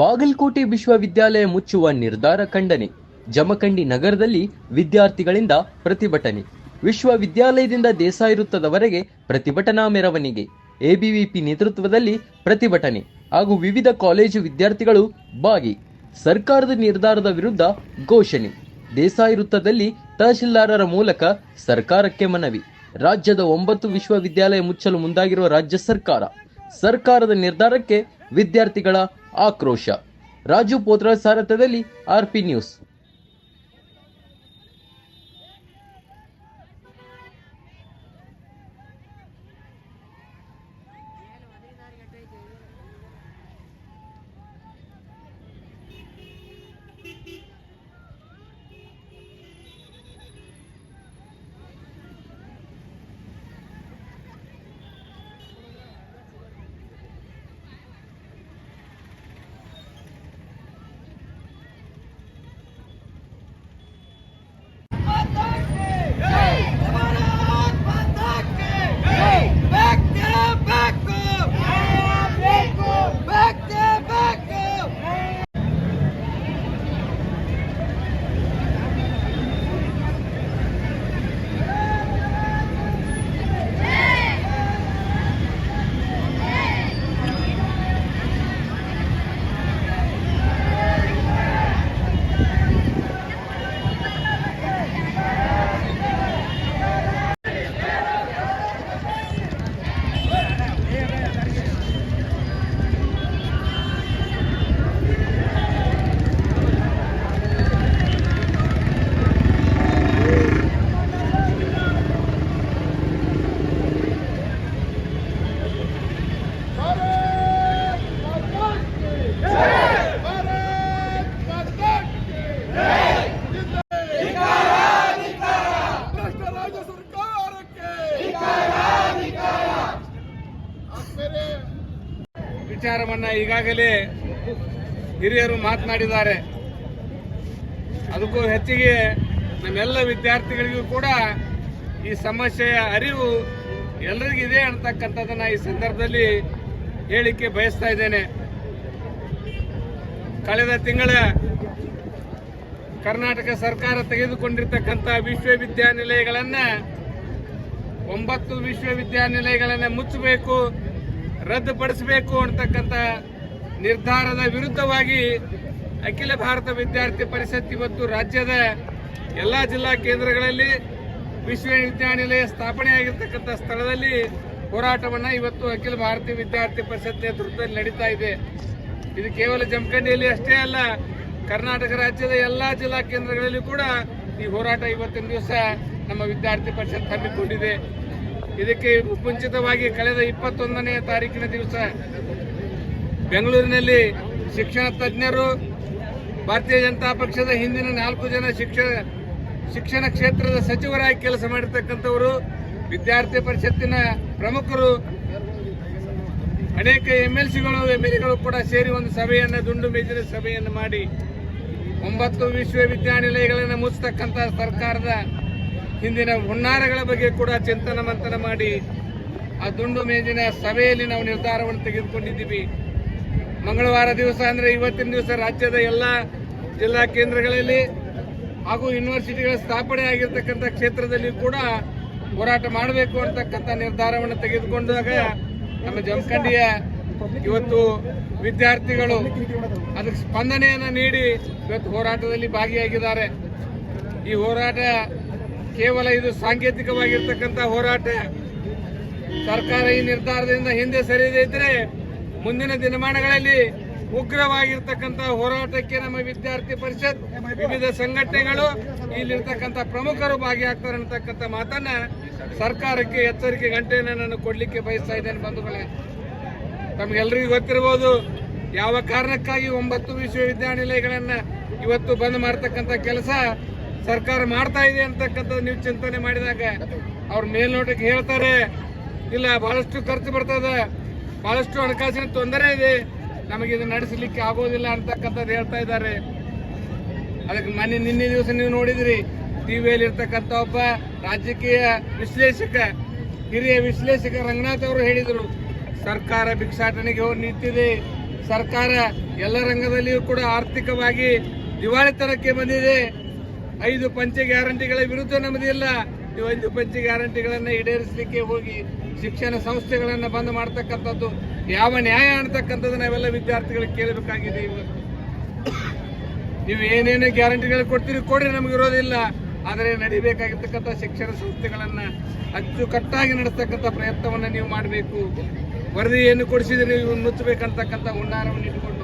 ಬಾಗಲಕೋಟೆ ವಿಶ್ವವಿದ್ಯಾಲಯ ಮುಚ್ಚುವ ನಿರ್ಧಾರ ಖಂಡನೆ. ಜಮಖಂಡಿ ನಗರದಲ್ಲಿ ವಿದ್ಯಾರ್ಥಿಗಳಿಂದ ಪ್ರತಿಭಟನೆ. ವಿಶ್ವವಿದ್ಯಾಲಯದಿಂದ ದೇಸಾಯಿ ವೃತ್ತದವರೆಗೆ ಪ್ರತಿಭಟನಾ ಮೆರವಣಿಗೆ. ಎಬಿವಿಪಿ ನೇತೃತ್ವದಲ್ಲಿ ಪ್ರತಿಭಟನೆ ಹಾಗೂ ವಿವಿಧ ಕಾಲೇಜು ವಿದ್ಯಾರ್ಥಿಗಳು ಭಾಗಿ. ಸರ್ಕಾರದ ನಿರ್ಧಾರದ ವಿರುದ್ಧ ಘೋಷಣೆ. ದೇಸಾಯಿ ವೃತ್ತದಲ್ಲಿ ತಹಶೀಲ್ದಾರರ ಮೂಲಕ ಸರ್ಕಾರಕ್ಕೆ ಮನವಿ. ರಾಜ್ಯದ ಒಂಬತ್ತು ವಿಶ್ವವಿದ್ಯಾಲಯ ಮುಚ್ಚಲು ಮುಂದಾಗಿರುವ ರಾಜ್ಯ ಸರ್ಕಾರ. ಸರ್ಕಾರದ ನಿರ್ಧಾರಕ್ಕೆ ವಿದ್ಯಾರ್ಥಿಗಳ ಆಕ್ರೋಶ. ರಾಜು ಪೋತ್ರ ಸಾರಥ್ಯದಲ್ಲಿ ಆರ್ಪಿ ನ್ಯೂಸ್. ವಿಚಾರವನ್ನ ಈಗಾಗಲೇ ಹಿರಿಯರು ಮಾತನಾಡಿದ್ದಾರೆ. ಅದಕ್ಕೂ ಹೆಚ್ಚಿಗೆ ನಮ್ಮೆಲ್ಲ ವಿದ್ಯಾರ್ಥಿಗಳಿಗೂ ಕೂಡ ಈ ಸಮಸ್ಯೆಯ ಅರಿವು ಎಲ್ಲರಿಗೂ ಇದೆ ಅಂತಕ್ಕಂಥದ್ದನ್ನ ಈ ಸಂದರ್ಭದಲ್ಲಿ ಹೇಳಿಕೆ ಬಯಸ್ತಾ ಇದ್ದೇನೆ. ಕಳೆದ ತಿಂಗಳ ಕರ್ನಾಟಕ ಸರ್ಕಾರ ತೆಗೆದುಕೊಂಡಿರ್ತಕ್ಕಂಥ ವಿಶ್ವವಿದ್ಯಾನಿಲಯಗಳನ್ನ ಒಂಬತ್ತು ವಿಶ್ವವಿದ್ಯಾನಿಲಯಗಳನ್ನ ಮುಚ್ಚಬೇಕು. ರದ್ದುಪಡಿಸಬೇಕು ಅಂತಕ್ಕಂಥ ನಿರ್ಧಾರದ ವಿರುದ್ಧವಾಗಿ ಅಖಿಲ ಭಾರತ ವಿದ್ಯಾರ್ಥಿ ಪರಿಷತ್ ಇವತ್ತು ರಾಜ್ಯದ ಎಲ್ಲ ಜಿಲ್ಲಾ ಕೇಂದ್ರಗಳಲ್ಲಿ ವಿಶ್ವವಿದ್ಯಾನಿಲಯ ಸ್ಥಾಪನೆಯಾಗಿರ್ತಕ್ಕಂಥ ಸ್ಥಳದಲ್ಲಿ ಹೋರಾಟವನ್ನು ಇವತ್ತು ಅಖಿಲ ಭಾರತೀಯ ವಿದ್ಯಾರ್ಥಿ ಪರಿಷತ್ ನೇತೃತ್ವದಲ್ಲಿ ನಡೀತಾ ಇದೆ. ಇದು ಕೇವಲ ಜಮಖಂಡಿಯಲ್ಲಿ ಅಷ್ಟೇ ಅಲ್ಲ, ಕರ್ನಾಟಕ ರಾಜ್ಯದ ಎಲ್ಲ ಜಿಲ್ಲಾ ಕೇಂದ್ರಗಳಲ್ಲಿ ಕೂಡ ಈ ಹೋರಾಟ ಇವತ್ತಿನ ದಿವಸ ನಮ್ಮ ವಿದ್ಯಾರ್ಥಿ ಪರಿಷತ್ ಹಮ್ಮಿಕೊಂಡಿದೆ. ಇದಕ್ಕೆ ಮುಂಚಿತವಾಗಿ ಕಳೆದ ಇಪ್ಪತ್ತೊಂದನೆಯ ತಾರೀಕಿನ ದಿವಸ ಬೆಂಗಳೂರಿನಲ್ಲಿ ಶಿಕ್ಷಣ ತಜ್ಞರು, ಭಾರತೀಯ ಜನತಾ ಪಕ್ಷದ ಹಿಂದಿನ ನಾಲ್ಕು ಜನ ಶಿಕ್ಷಣ ಶಿಕ್ಷಣ ಕ್ಷೇತ್ರದ ಸಚಿವರಾಗಿ ಕೆಲಸ ಮಾಡಿರ್ತಕ್ಕಂಥವರು, ವಿದ್ಯಾರ್ಥಿ ಪರಿಷತ್ತಿನ ಪ್ರಮುಖರು, ಅನೇಕ ಎಂ ಎಲ್ ಸಿಗಳು ಎಂ ಎಲ್ ಎಗಳು ಕೂಡ ಸೇರಿ ಒಂದು ಸಭೆಯನ್ನು, ದುಂಡು ಮೇಜಿನ ಸಭೆಯನ್ನು ಮಾಡಿ ಒಂಬತ್ತು ವಿಶ್ವವಿದ್ಯಾನಿಲಯಗಳನ್ನು ಮುಚ್ಚತಕ್ಕಂಥ ಸರ್ಕಾರದ ಹಿಂದಿನ ಹುನ್ನಾರಗಳ ಬಗ್ಗೆ ಕೂಡ ಚಿಂತನ ಮಂಥನ ಮಾಡಿ ಆ ದುಂಡು ಮೇಜಿನ ಸಭೆಯಲ್ಲಿ ನಾವು ನಿರ್ಧಾರವನ್ನು ತೆಗೆದುಕೊಂಡಿದ್ದೀವಿ. ಮಂಗಳವಾರ ದಿವಸ ಅಂದರೆ ಇವತ್ತಿನ ದಿವಸ ರಾಜ್ಯದ ಎಲ್ಲ ಜಿಲ್ಲಾ ಕೇಂದ್ರಗಳಲ್ಲಿ ಹಾಗೂ ಯೂನಿವರ್ಸಿಟಿಗಳ ಸ್ಥಾಪನೆ ಆಗಿರ್ತಕ್ಕಂಥ ಕ್ಷೇತ್ರದಲ್ಲಿ ಕೂಡ ಹೋರಾಟ ಮಾಡಬೇಕು ಅಂತಕ್ಕಂಥ ನಿರ್ಧಾರವನ್ನು ತೆಗೆದುಕೊಂಡಾಗ ನಮ್ಮ ಜಮಖಂಡಿಯ ಇವತ್ತು ವಿದ್ಯಾರ್ಥಿಗಳು ಅದಕ್ಕೆ ಸ್ಪಂದನೆಯನ್ನು ನೀಡಿ ಇವತ್ತು ಹೋರಾಟದಲ್ಲಿ ಭಾಗಿಯಾಗಿದ್ದಾರೆ. ಈ ಹೋರಾಟ ಕೇವಲ ಇದು ಸಾಂಕೇತಿಕವಾಗಿರ್ತಕ್ಕಂಥ ಹೋರಾಟ. ಸರ್ಕಾರ ಈ ನಿರ್ಧಾರದಿಂದ ಹಿಂದೆ ಸರಿಯದೇ ಇದ್ರೆ ಮುಂದಿನ ದಿನಮಾನಗಳಲ್ಲಿ ಉಗ್ರವಾಗಿರ್ತಕ್ಕಂಥ ಹೋರಾಟಕ್ಕೆ ನಮ್ಮ ವಿದ್ಯಾರ್ಥಿ ಪರಿಷತ್, ವಿವಿಧ ಸಂಘಟನೆಗಳು ಇಲ್ಲಿರ್ತಕ್ಕಂಥ ಪ್ರಮುಖರು ಭಾಗಿಯಾಗ್ತಾರೆ ಅನ್ನತಕ್ಕಂಥ ಮಾತನ್ನ ಸರ್ಕಾರಕ್ಕೆ ಎಚ್ಚರಿಕೆ ಗಂಟೆಯನ್ನು ನಾನು ಕೊಡ್ಲಿಕ್ಕೆ ಬಯಸ್ತಾ ಇದ್ದೇನೆ ಬಂಧುಗಳೇ. ತಮಗೆಲ್ಲರಿಗೂ ಗೊತ್ತಿರಬಹುದು ಯಾವ ಕಾರಣಕ್ಕಾಗಿ ಒಂಬತ್ತು ವಿಶ್ವವಿದ್ಯಾನಿಲಯಗಳನ್ನ ಇವತ್ತು ಬಂದ್ ಮಾಡ್ತಕ್ಕಂಥ ಕೆಲಸ ಸರ್ಕಾರ ಮಾಡ್ತಾ ಇದೆ ಅಂತಕ್ಕಂಥದ್ದು ನೀವು ಚಿಂತನೆ ಮಾಡಿದಾಗ ಅವ್ರ ಮೇಲ್ನೋಟಕ್ಕೆ ಹೇಳ್ತಾರೆ. ಇಲ್ಲ, ಬಹಳಷ್ಟು ಖರ್ಚು ಬರ್ತದೆ. ಬಹಳಷ್ಟು ಹಣಕಾಸಿನ ತೊಂದರೆ ಇದೆ. ನಮಗೆ ಇದು ನಡೆಸಲಿಕ್ಕೆ ಆಗೋದಿಲ್ಲ ಅಂತಕ್ಕಂಥದ್ದು ಹೇಳ್ತಾ ಇದ್ದಾರೆ. ಅದಕ್ಕೆ ಮೊನ್ನೆ ನಿನ್ನೆ ದಿವಸ ನೀವು ನೋಡಿದ್ರಿ ಟಿವಿಯಲ್ಲಿ ಇರ್ತಕ್ಕಂಥ ಒಬ್ಬ ರಾಜಕೀಯ ವಿಶ್ಲೇಷಕ, ಹಿರಿಯ ವಿಶ್ಲೇಷಕ ರಂಗನಾಥ್ ಅವರು ಹೇಳಿದರು, ಸರ್ಕಾರ ಭಿಕ್ಷಾಟನೆಗೆ ಹೋಗಿ ನಿಂತಿದೆ. ಸರ್ಕಾರ ಎಲ್ಲ ರಂಗದಲ್ಲಿಯೂ ಕೂಡ ಆರ್ಥಿಕವಾಗಿ ದಿವಾಳಿತನಕ್ಕೆ ಬಂದಿದೆ. ಐದು ಪಂಚ ಗ್ಯಾರಂಟಿಗಳ ವಿರುದ್ಧ ನಮ್ಮದಿಲ್ಲ ನೀವು ಐದು ಪಂಚ ಗ್ಯಾರಂಟಿಗಳನ್ನು ಈಡೇರಿಸಲಿಕ್ಕೆ ಹೋಗಿ ಶಿಕ್ಷಣ ಸಂಸ್ಥೆಗಳನ್ನು ಬಂದ್ ಮಾಡ್ತಕ್ಕಂಥದ್ದು, ಯಾವ ನ್ಯಾಯ ಅಂತಕ್ಕಂಥದ್ದು ನಾವೆಲ್ಲ ವಿದ್ಯಾರ್ಥಿಗಳಿಗೆ ಕೇಳಬೇಕಾಗಿದೆ ಇವತ್ತು ನೀವು ಏನೇನು ಗ್ಯಾರಂಟಿಗಳು ಕೊಡ್ತೀರಿ ಕೊಡ್ರಿ, ನಮ್ಗೆ ಇರೋದಿಲ್ಲ ಆದರೆ ನಡಿಬೇಕಾಗಿರ್ತಕ್ಕಂಥ ಶಿಕ್ಷಣ ಸಂಸ್ಥೆಗಳನ್ನು ಅಚ್ಚುಕಟ್ಟಾಗಿ ನಡೆಸ್ತಕ್ಕಂಥ ಪ್ರಯತ್ನವನ್ನು ನೀವು ಮಾಡಬೇಕು. ವರದಿಯನ್ನು ಕೊಡಿಸಿದ್ರೆ ನೀವು ಮುಚ್ಚಬೇಕಂತಕ್ಕಂಥ ಹುನ್ನಾರವನ್ನು ಇಟ್ಟುಕೊಂಡು